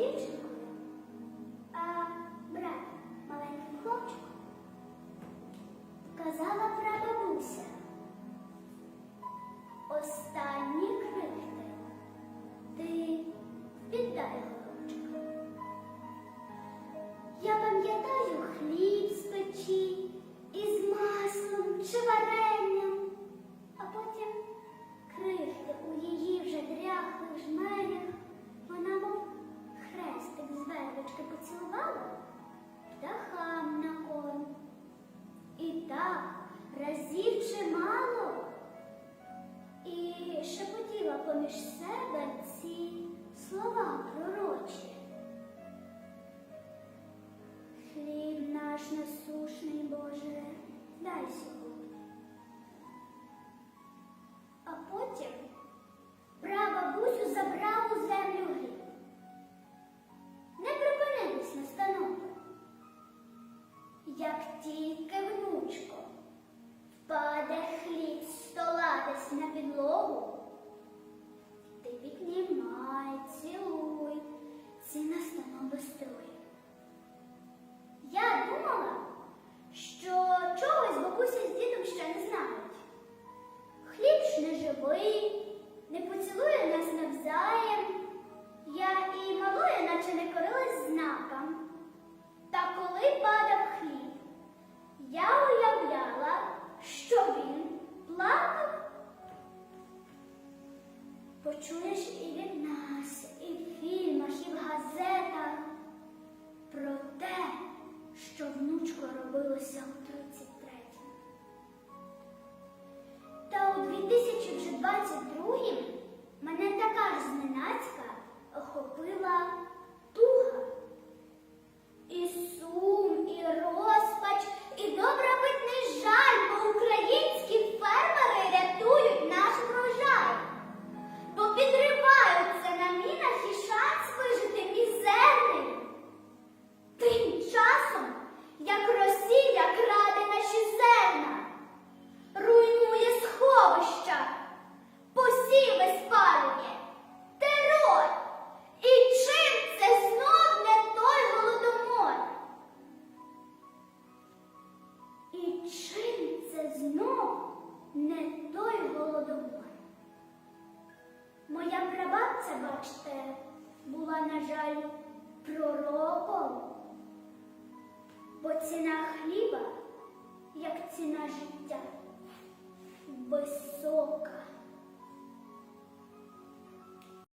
дівчинкою, а брат маленьким хлопчиком, казала прабабуся. Останні крихти ти віддай хлопчика. Я пам'ятаю хліб з печі. Почуєш і від нас, і в фільмах, і в газетах. чим це знов не той голодомор? Моя прабабця, бачте, була, на жаль, пророком, бо ціна хліба, як ціна життя, висока.